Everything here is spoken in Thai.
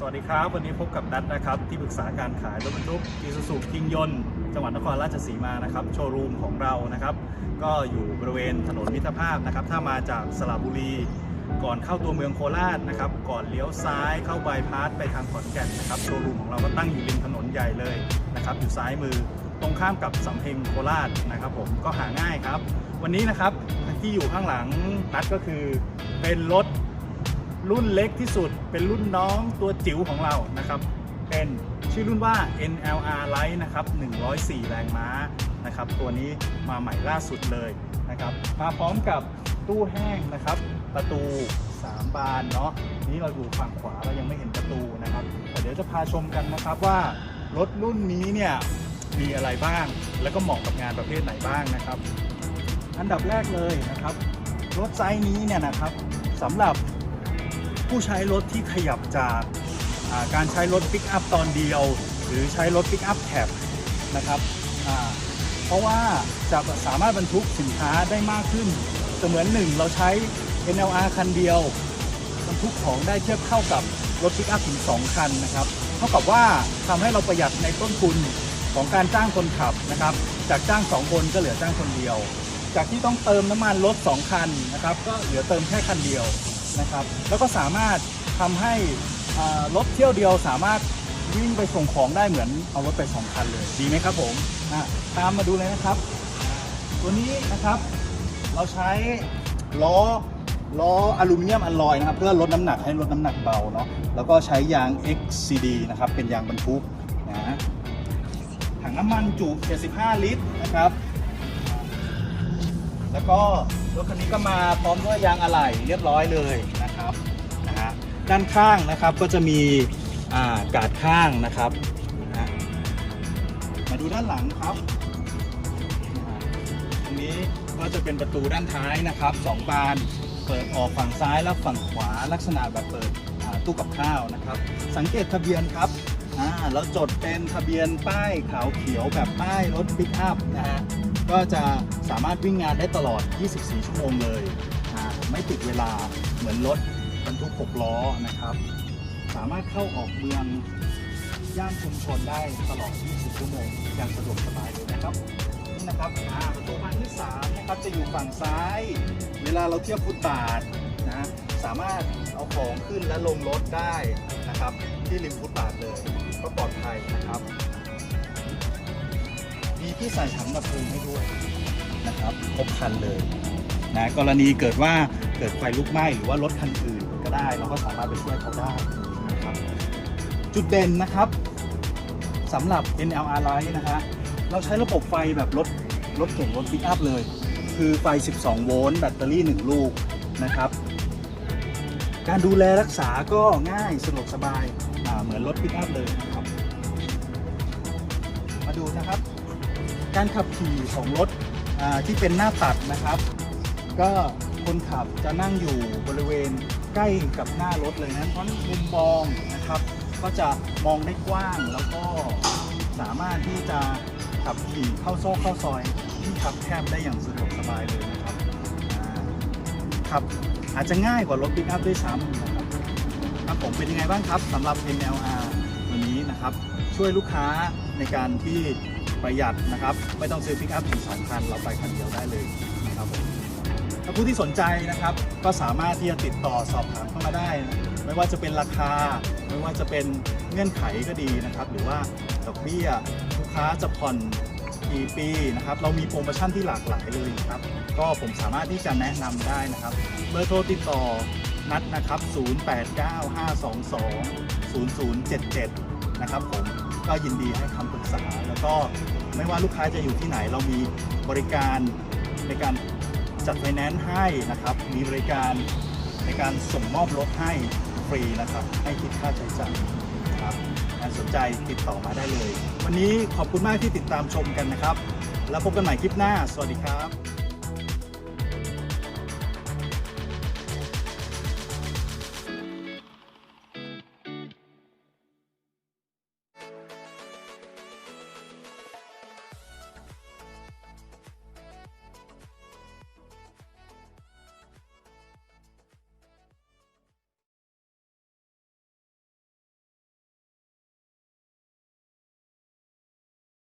สวัสดีครับ วันนี้พบกับนัทนะครับ ที่ปรึกษาการขายรถบรรทุกอีซูซูคิงยนต์จังหวัดนครราชสีมานะครับ โชว์รูมของเรานะครับ ก็อยู่บริเวณถนนมิตรภาพนะครับ ถ้ามาจากสระบุรี ก่อนเข้าตัวเมืองโคราชนะครับ ก่อนเลี้ยวซ้ายเข้าบายพาสไปทางขอนแก่นนะครับ โชว์รูมของเราก็ตั้งอยู่ริมถนนใหญ่เลยนะครับ อยู่ซ้ายมือ ตรงข้ามกับสำเพ็งโคราชนะครับ ผม ก็หาง่ายครับ วันนี้นะครับที่อยู่ข้างหลังนัดก็คือเป็นรถ รุ่นเล็กที่สุด เป็นรุ่นน้องตัวจิ๋วของเรานะครับ เป็นชื่อรุ่นว่า NLR Light นะครับ 104 แรงม้านะครับ ตัวนี้มาใหม่ล่าสุดเลยนะครับ มาพร้อมกับตู้แห้งนะครับ ประตู 3 บานเนาะนี่เราอยู่ฝั่งขวาเรายังไม่เห็นประตูนะครับแต่เดี๋ยวจะพาชมกันนะครับว่ารถรุ่นนี้เนี่ยมีอะไรบ้าง แล้วก็เหมาะกับงานประเภทไหนบ้างนะครับ อันดับแรกเลยนะครับ รถไซส์นี้เนี่ยนะครับสำหรับ ผู้ใช้รถที่ขยับจากาการใช้รถปิกอัพตอนเดียว หรือใช้รถปิกอัพแคบนะครับเพราะว่าจะสามารถบรรทุกสินค้าได้มากขึ้น เสมือนหนึ่งเราใช้ NLR คันเดียวบรรทุกของได้เทียบเท่ากับรถปิกอัพถึง 2 คันนะครับ เท่ากับว่าทำให้เราประหยัดในต้นทุนของการจ้างคนขับนะครับ จากจ้าง 2 คนก็เหลือจ้างคนเดียว จากที่ต้องเติมน้ำมันรถ 2 คันนะครับ ก็เหลือเติมแค่คันเดียว นะครับ แล้วก็สามารถทำให้รถเที่ยวเดียวสามารถวิ่งไปส่งของได้เหมือนเอารถไป2คันเลยดีไหมครับผมอะตามมาดูเลยนะครับ ตัวนี้นะครับเราใช้ล้อล้ออลูมิเนียมอลลอยนะครับเพื่อลดน้ำหนักให้ลดน้ำหนักเบาเนาะแล้วก็ใช้ยาง XCD นะครับเป็นยางบรรทุกนะถังน้ำมันจุ 75 ลิตรนะครับ แล้วก็รถคันนี้ก็มาพร้อมด้วยยางอะไหล่เรียบร้อยเลยนะครับนะฮะด้านข้างนะครับก็จะมีอ่ากาดข้างนะครับนะมาดูด้านหลังครับนะฮะตรงนี้ก็จะเป็นประตูด้านท้ายนะครับสองบานเปิดออกฝั่งซ้ายและฝั่งขวาลักษณะแบบเปิดอ่าตู้กับข้าวนะครับ สังเกตทะเบียนครับอ่าเราจดเป็นทะเบียนป้ายขาวเขียวแบบป้ายรถปิกอัพนะฮะ ก็จะสามารถวิ่งงานได้ตลอด 24 ชั่วโมงเลยอ่าไม่ติดเวลาเหมือนรถบรรทุก6ล้อนะครับ สามารถเข้าออกเมืองย่านชุมชนได้ตลอด24ชั่วโมงอย่างสะดวกสบายเลยนะครับนี่นะครับประตูบานที่3นะครับจะอยู่ฝั่งซ้าย เวลาเราเทียบฟุตบาทนะสามารถเอาของขึ้นและลงรถได้นะครับ ที่ริมฟุตบาทเลยก็ปลอดภัยนะ ที่ใส่ถังดับเพลิงให้ด้วยนะครับครบคันเลยนะกรณีเกิดว่าเกิดไฟลุกไหม้หรือว่ารถคันอื่นก็ได้ เราก็สามารถไปช่วยเขาได้นะครับจุดเด่นนะครับสำหรับ NLR Light นะฮะเราใช้ระบบไฟแบบรถรถเก่งรถปิกอัพเลย คือไฟ 12 โวลต์แบตเตอรี่ 1 ลูกนะครับ การดูแลรักษาก็ง่ายสะดวกสบายเหมือนรถปิกอัพเลยนะครับ มาดูนะครับ การขับขี่ของรถที่เป็นหน้าตัดนะครับ ก็คนขับจะนั่งอยู่บริเวณใกล้กับหน้ารถเลยนะเพราะมุมมองนะครับ ก็จะมองได้กว้างแล้วก็สามารถที่จะขับขี่เข้าโซ่เข้าซอยที่ขับแคบได้อย่างสะดวกสบายเลยนะครับขับอาจจะง่ายกว่ารถปิกอัพด้วยซ้ำนะครับครับผมเป็นยังไงบ้างครับสำหรับ NLR วันนี้นะครับ ช่วยลูกค้าในการที่ ประหยัดนะครับ ไม่ต้องซื้อปิกอัพถึงสองคัน เราไปคันเดียวได้เลยนะครับผมถ้าผู้ที่สนใจนะครับ ก็สามารถที่จะติดต่อสอบถามเข้ามาได้นะไม่ว่าจะเป็นราคา ไม่ว่าจะเป็นเงื่อนไขก็ดีนะครับ หรือว่าดอกเบี้ยลูกค้าจะผ่อนกี่ปีนะครับ เรามีโปรโมชั่นที่หลากหลายเลยครับ ก็ผมสามารถที่จะแนะนำได้นะครับ เบอร์โทรติดต่อนัดนะครับ 0895220077 นะครับผม ก็ยินดีให้คำปรึกษา แล้วก็ไม่ว่าลูกค้าจะอยู่ที่ไหน เรามีบริการในการจัดไฟแนนซ์ให้นะครับ มีบริการในการส่งมอบรถให้ฟรีนะครับ ให้คิดค่าใช้จ่ายนะครับสนใจติดต่อมาได้เลย วันนี้ขอบคุณมากที่ติดตามชมกันนะครับ แล้วพบกันใหม่คลิปหน้า สวัสดีครับ